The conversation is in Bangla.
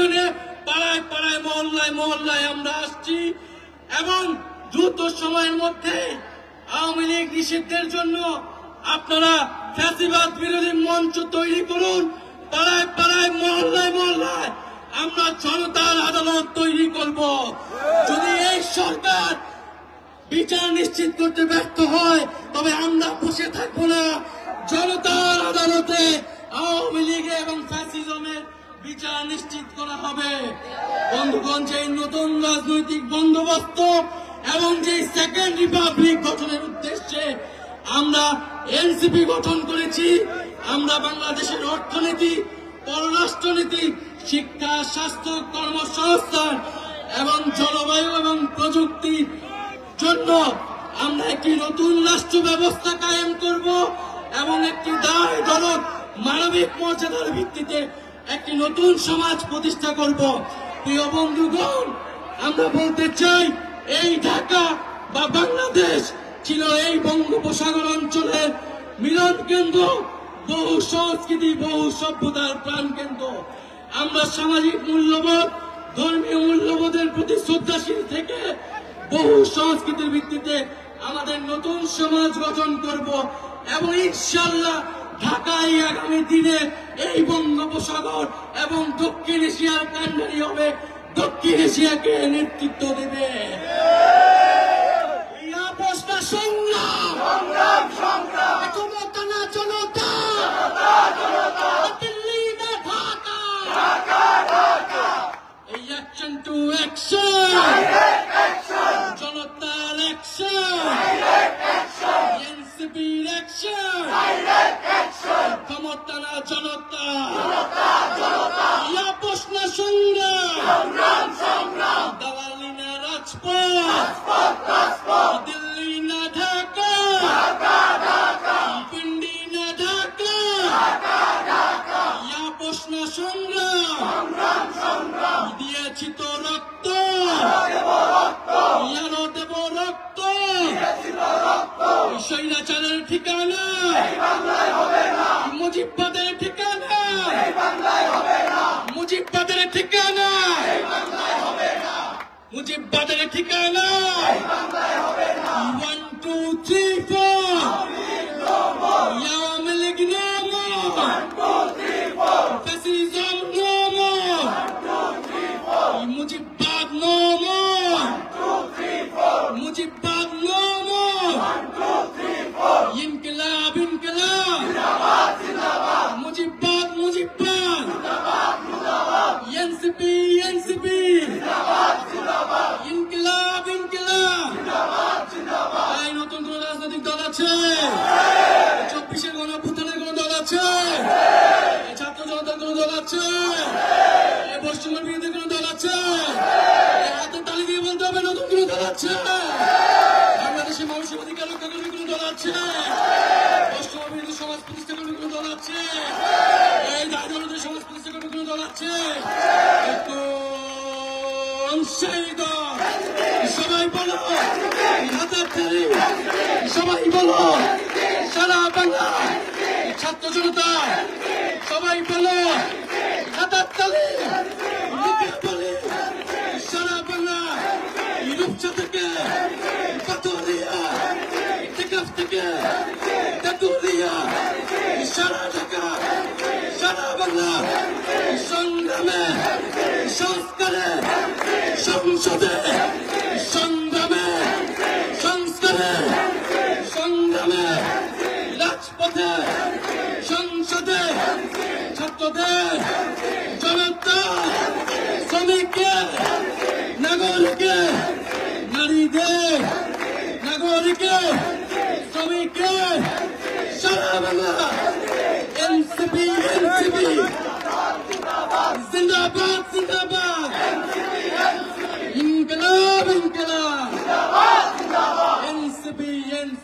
ইউনিয়নে পাড়ায় পাড়ায়, মহল্লায় মহল্লায় আমরা আসছি এবং দ্রুত সময়ের মধ্যে আওয়ামী লীগ নিষিদ্ধের জন্য আপনারা ফ্যাসিবাদ বিরোধী মঞ্চ তৈরি করুন। পাড়ায় পাড়ায়, মহল্লায় মহল্লায় আমরা জনতার আদালত তৈরি করব। যদি এই সরকার বিচার নিশ্চিত করতে ব্যর্থ হয়, তবে আমরা বসে থাকব না। জনতার আদালতে আওয়ামী লীগে এবং ফ্যাসিজমের বিচার নিশ্চিত করা হবে। বন্ধুগণ যে নতুন রাজনৈতিক বন্দোবস্ত এবং যে সেকেন্ড রিপাবলিক গঠনের উদ্দেশ্যে আমরা এনসিপি গঠন করেছি, আমরা বাংলাদেশের অর্থনীতি, পররাষ্ট্রনীতি, শিক্ষা, স্বাস্থ্য, কর্মসংস্থান এবং জলবায়ু এবং প্রযুক্তি জন্য আমরা একটি নতুন রাষ্ট্র ব্যবস্থা কায়েম করব এবং একটি দায়, দরদ, মানবিক মর্যাদার ভিত্তিতে একটি নতুন সমাজ প্রতিষ্ঠা করব। প্রিয় বন্ধুগণ, আমরা বলতে চাই, এই ঢাকা বা বাংলাদেশ ছিল এই বঙ্গোপসাগর অঞ্চলের মিলন কেন্দ্র, বহু সংস্কৃতি, বহু সভ্যতার প্রাণ কেন্দ্র। আমরা সামাজিক মূল্যবোধ, ধর্মীয় মূল্যবোধের প্রতি শ্রদ্ধাশীল থেকে বহু সংস্কৃতির ভিত্তিতে আমাদের নতুন সমাজ গঠন করব এবং ইনশাল্লাহ ঢাকায় আগামী দিনে এই বঙ্গোপসাগর এবং দক্ষিণ এশিয়ার কান্ডারি হবে। দক্ষিণ এশিয়াকে নেতৃত্ব দেবে। Action to সংগ্রাম ক্ষমতা না জনতা। দিল্লি না ঢাকা এই অ্যাকশন টু অ্যাকশন জনতার অ্যাকশন এনসিপির অ্যাকশন ক্ষমতা না জনতা ইয়া প্রশ্ন সংগ্রাম দালালি না রাজপথ দিল্লি না ঢাকা পিন্ডি না ঢাকা ইয়া প্রশ্ন সংগ্রাম দিয়েছি তো রক্ত দেব স্বৈরাচারের ঠিকানা। মুজিববাদের ঠিকানা। মুজিববাদের ঠিকানা। মুজিববাদের ঠিকানা। দল আছে? চব্বিশের ভূতানের কোন দল আছে? ছাত্র জনতার কোন দল আছে? পশ্চিমের বিরুদ্ধে কোন দল আছে? হাতের তালি দিয়ে বলতে হবে, নতুন কোন দল আছে? বাংলাদেশের মানুষের অধিকার রক্ষা করবে কোন দল আছে? সমাজ প্রতিষ্ঠা করবে কোন দল আছে? এই দায়িত্ব সমাজ প্রতিষ্ঠা করবে কোন দল আছে? সেই দল সবাই বলো সবাই বলো, সারা বাংলা, ছাত্র জনতা, সবাই বলো, হাতের তালি সারা বাংলা রূপসা থেকে পাতুরিয়া টেকাফ থেকে তেতুলিয়া সারা ঢাকা, সারা বাংলা, সংগ্রামে, সংস্কারে, সংসদে সংগ্রামে, সংস্কারে, সংগ্রামে, রাজপথে, সংসদে, ছাত্রদের, জনতা শ্রমিকের নাগরিকের নারীদের নাগরিকের শ্রমিকের সারা বাংলা, এনসিপি এনসিপি, জিন্দাবাদ জিন্দাবাদ। be in